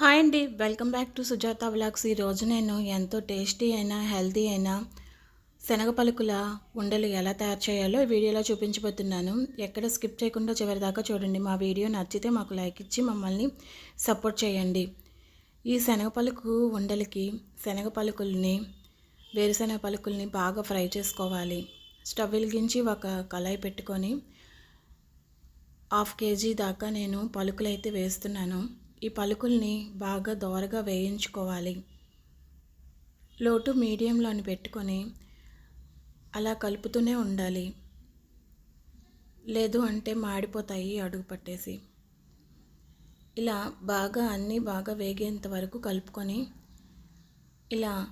Hi అండి. Welcome back to Sujatha vlogs. ఈరోజు నేను ఎంతో టేస్టీ అయినా హెల్తీ అయినా శనగ పలుకుల ఉండలు ఎలా తయారు చేయాలో ఈ వీడియోలో చూపించబోతున్నాను. ఎక్కడ స్కిప్ చేయకుండా చివరి దాకా చూడండి. మా వీడియో నచ్చితే మాకు లైక్ ఇచ్చి మమ్మల్ని సపోర్ట్ చేయండి. ఈ శనగ పలుకు ఉండలకి శనగ పలుకుల్ని వేరుశనగ పలుకుల్ని బాగా ఫ్రై చేసుకోవాలి. స్టవ్ వెలిగించి ఒక కళాయి పెట్టుకొని హాఫ్ కేజీ దాకా నేను పలుకులు అయితే వేస్తున్నాను. ఈ పలుకుల్ని బాగా దోరగా వేయించుకోవాలి. లోటు మీడియంలోని పెట్టుకొని అలా కలుపుతూనే ఉండాలి. లేదు అంటే మాడిపోతాయి అడుగు పట్టేసి. ఇలా బాగా అన్నీ బాగా వేగేంత వరకు కలుపుకొని ఇలా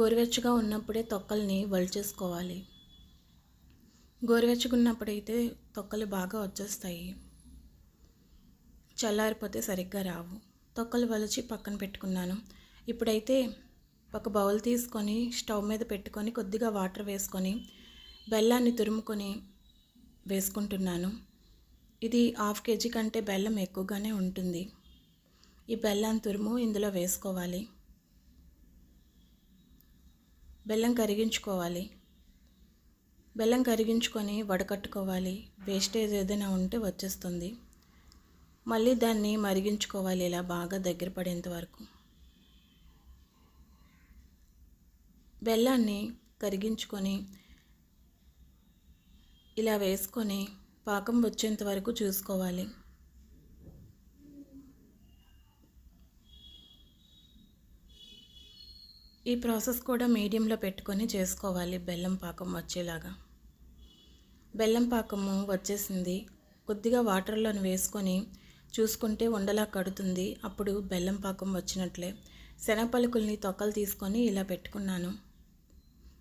గోరువెచ్చగా ఉన్నప్పుడే తొక్కల్ని వలిచేసుకోవాలి. గోరువెచ్చగా ఉన్నప్పుడైతే తొక్కలు బాగా వచ్చేస్తాయి. చల్లారిపోతే సరిగ్గా రావు. తొక్కలు వలిచి పక్కన పెట్టుకున్నాను. ఇప్పుడైతే ఒక బౌల్ తీసుకొని స్టవ్ మీద పెట్టుకొని కొద్దిగా వాటర్ వేసుకొని బెల్లాన్ని తురుముకొని వేసుకుంటున్నాను. ఇది హాఫ్ కేజీ కంటే బెల్లం ఎక్కువగానే ఉంటుంది. ఈ బెల్లం తురుము ఇందులో వేసుకోవాలి. బెల్లం కరిగించుకోవాలి. బెల్లం కరిగించుకొని వడకట్టుకోవాలి. వేస్టేజ్ ఏదైనా ఉంటే వచ్చేస్తుంది. మళ్ళీ దాన్ని మరిగించుకోవాలి ఇలా బాగా దగ్గర పడేంత వరకు. బెల్లాన్ని కరిగించుకొని ఇలా వేసుకొని పాకం వచ్చేంత వరకు చూసుకోవాలి. ఈ ప్రాసెస్ కూడా మీడియంలో పెట్టుకొని చేసుకోవాలి బెల్లం పాకం వచ్చేలాగా. బెల్లం పాకము వచ్చేసింది. కొద్దిగా వాటర్లోని వేసుకొని చూసుకుంటే ఉండలా కడుతుంది. అప్పుడు బెల్లం పాకం వచ్చినట్లే. శనగపలుకుల్ని తొక్కలు తీసుకొని ఇలా పెట్టుకున్నాను.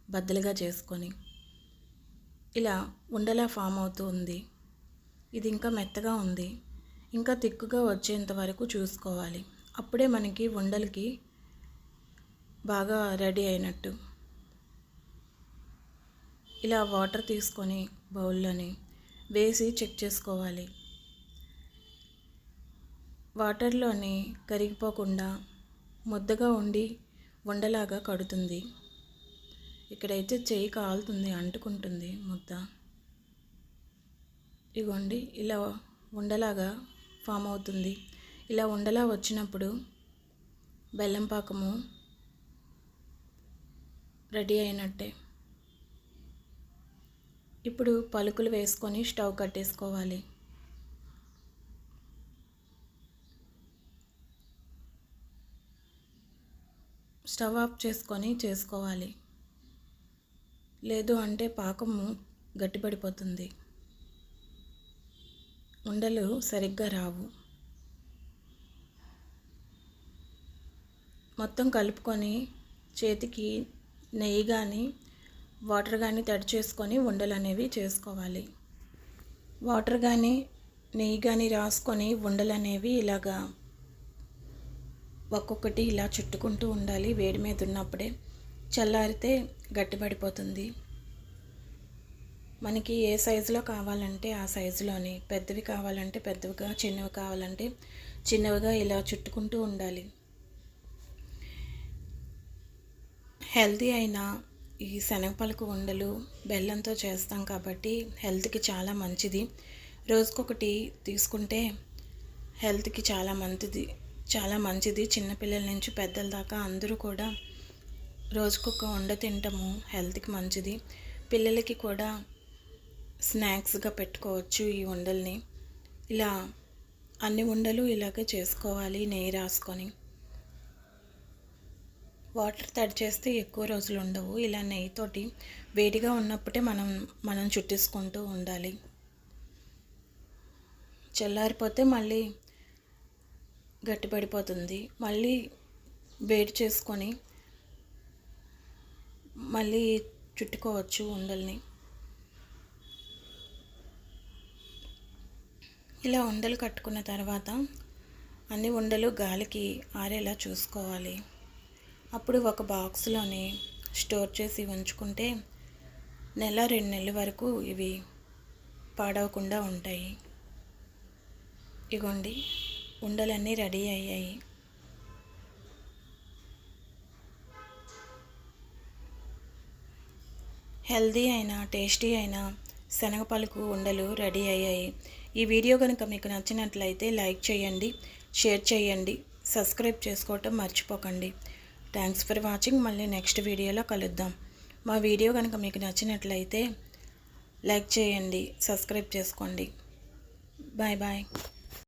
బద్దలుగా చేసుకొని. ఇలా ఉండలా ఫామ్ అవుతూ ఉంది. ఇది ఇంకా మెత్తగా ఉంది. ఇంకా తిక్కుగా వచ్చేంత వరకు చూసుకోవాలి. అప్పుడే మనకి ఉండలకి బాగా రెడీ అయినట్టు. ఇలా వాటర్ తీసుకొని బౌల్లోని వేసి చెక్ చేసుకోవాలి. వాటర్లోనే కరిగిపోకుండా ముద్దగా ఉండి ఉండలాగా కడుతుంది. ఇక్కడైతే చేయి కాలుతుంది అంటుకుంటుంది ముద్ద. ఇగోండి ఇలా ఉండలాగా ఫామ్ అవుతుంది. ఇలా ఉండలా వచ్చినప్పుడు బెల్లం పాకము రెడీ అయినట్టే. ఇప్పుడు పలుకులు వేసుకొని స్టవ్ కట్టేసుకోవాలి. స్టవ్ ఆఫ్ చేసుకొని చేసుకోవాలి. లేదు అంటే పాకము గట్టిపడిపోతుంది. ఉండలు సరిగ్గా రావు. మొత్తం కలుపుకొని చేతికి నెయ్యి కానీ వాటర్ కానీ తడి చేసుకొని ఉండలు అనేవి చేసుకోవాలి. వాటర్ కానీ నెయ్యి కానీ రాసుకొని ఉండలు అనేవి ఇలాగా ఒక్కొక్కటి ఇలా చుట్టుకుంటూ ఉండాలి వేడి మీద ఉన్నప్పుడే చల్లారితే గట్టిపడిపోతుంది. మనకి ఏ సైజులో కావాలంటే ఆ సైజులోని. పెద్దవి కావాలంటే పెద్దవిగా చిన్నవి కావాలంటే చిన్నవిగా ఇలా చుట్టుకుంటూ ఉండాలి. హెల్తీ అయిన ఈ శనగపలుకు ఉండలు బెల్లంతో చేస్తాం కాబట్టి హెల్త్కి చాలా మంచిది. రోజుకొకటి తీసుకుంటే హెల్త్కి చాలా మంచిది. చాలా మంచిది. చిన్నపిల్లల నుంచి పెద్దల దాకా అందరూ కూడా రోజుకొక వండ తింటాము హెల్త్కి మంచిది. పిల్లలకి కూడా స్నాక్స్గా పెట్టుకోవచ్చు ఈ ఉండల్ని ఇలా అన్ని ఉండలు ఇలాగే చేసుకోవాలి నెయ్యి రాసుకొని. వాటర్ తడి చేస్తే ఎక్కువ రోజులు ఉండవు. ఇలా నెయ్యితోటి వేడిగా ఉన్నప్పుడే మనం మనం చుట్టేసుకుంటూ ఉండాలి. చల్లారిపోతే మళ్ళీ గట్టిపడిపోతుంది. మళ్ళీ వేడి చేసుకొని మళ్ళీ చుట్టుకోవచ్చు ఉండల్ని. ఇలా ఉండలు కట్టుకున్న తర్వాత అన్ని ఉండలు గాలికి ఆరేలా చూసుకోవాలి. అప్పుడు ఒక బాక్స్లోని స్టోర్ చేసి ఉంచుకుంటే నెల రెండు నెలల వరకు ఇవి పాడవకుండా ఉంటాయి. ఇగోండి. ఉండలన్నీ రెడీ అయ్యాయి. హెల్దీ అయినా టేస్టీ అయినా శనగపలుకు ఉండలు రెడీ అయ్యాయి. ఈ వీడియో కనుక మీకు నచ్చినట్లయితే లైక్ చేయండి షేర్ చేయండి సబ్స్క్రైబ్ చేసుకోవటం మర్చిపోకండి. Thanks for watching. మళ్ళీ నెక్స్ట్ వీడియోలో కలుద్దాం. మా వీడియో కనుక మీకు నచ్చినట్లయితే లైక్ చేయండి సబ్స్క్రైబ్ చేసుకోండి. Bye bye.